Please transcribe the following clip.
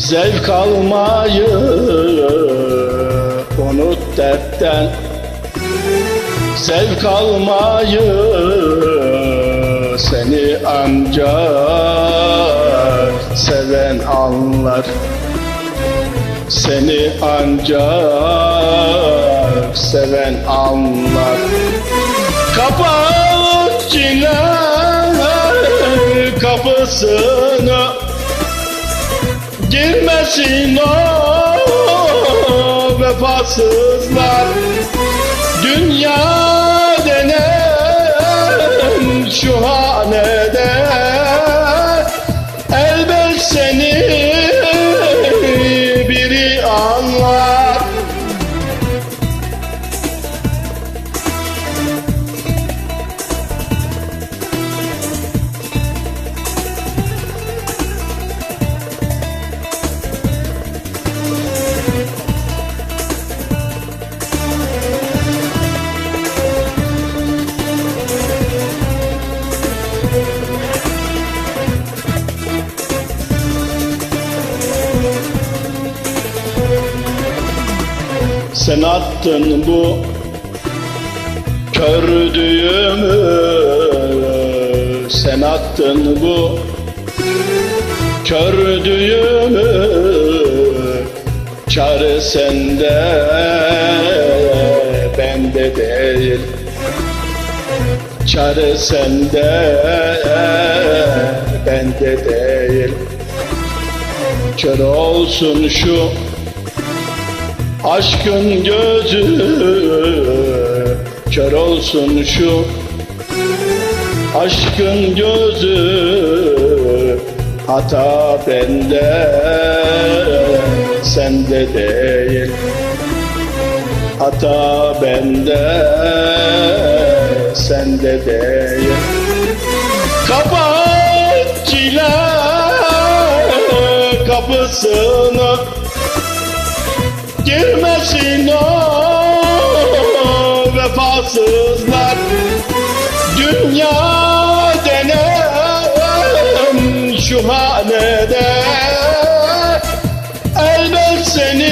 Zevk almayı Unut dertten. Zevk almayı Seni ancak Seven anlar. Seni ancak Seven anlar. Kapat cinler kapısını Girmesin o vefasızlar. Dünya Sen attın bu kör düğümü. Sen attın bu kör düğümü. Çare sende bende değil. Çare sende bende değil. Kör olsun şu Aşkın gözü kör olsun şu. Aşkın gözü hata bende sende değil. Hata bende sende değil. Kapat çile kapısını Girmesin o vefasızlar. Dünya denen şu hanede. Elbet seni